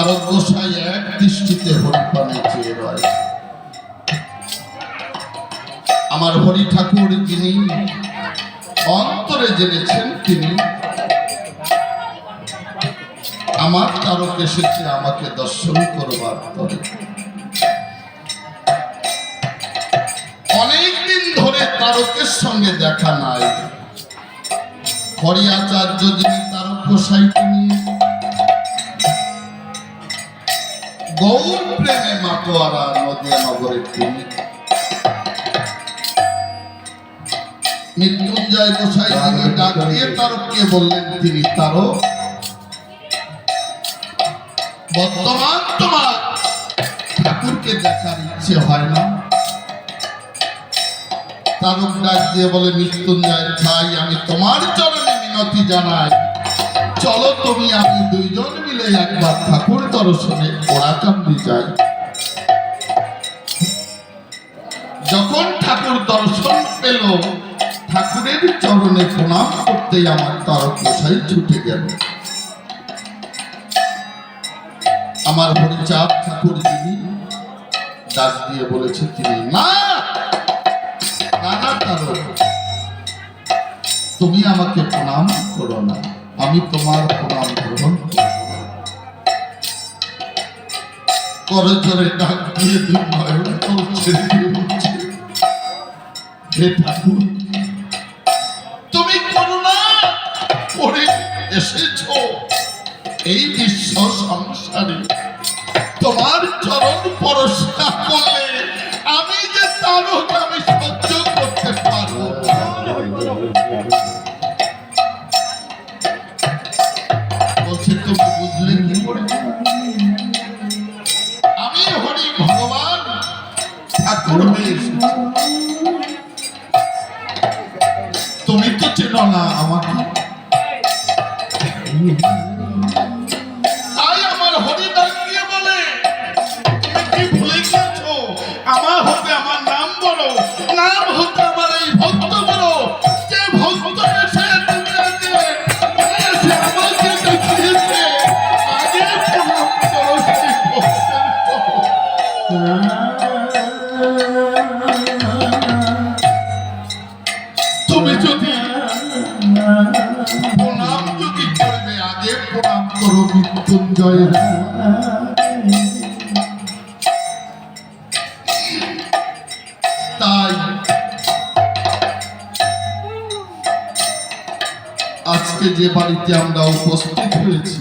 তারক গোসাই এক দৃষ্টিতে হরিপানে চেয়ে রয়। আমার হরি ঠাকুর যিনি, অন্তরে জেনেছেন তিনি, আমার তারক এসেছে, আমাকে দর্শন করবার তরে অনেকদিন ধরে তারকের সঙ্গে দেখা নাই। হরি আচার্য যিনি তারক গোসাইকে নিয়ে গৌর প্রেমে মাতোয়ারা নদিয়া নগরের তিনি। মৃত্যুঞ্জয় গোসাই যিনি ডাক দিয়ে তারককে বললেন, তিনি তারক। বর্তমান তোমার ঠাকুরকে দেখার ইচ্ছে হয় না। তারক ডাক দিয়ে বলে, মৃত্যুঞ্জয় ভাই, আমি তোমার চরণে মিনতি জানাই। চলো তুমি আমি দুইজন মিলে একবার ঠাকুর দর্শনে ওরাকান্দি যাই যখন ঠাকুর দর্শন পেল, ঠাকুরের চরণে প্রণাম করতেই আমার তারক মশাই ছুটে গেল। আমার হরিচাঁদ ঠাকুর যিনি, ডাক দিয়ে বলেছে তিনি না না তারক, তুমি আমাকে প্রণাম করো না। আমি তোমার প্রণাম গ্রহণ করে ডাক দিয়ে বলছে, হে ঠাকুর তুমি করুণা করে এসেছ। এই বিশ্ব সংসারে তোমার বলছে তুমি বুঝলে কি করে আমি হরি ভগবান ঠাকুর হয়ে তুমি তো চেনো না আমাকে। করো তাই আজকে যে বাড়িতে আমরা উপস্থিত হয়েছি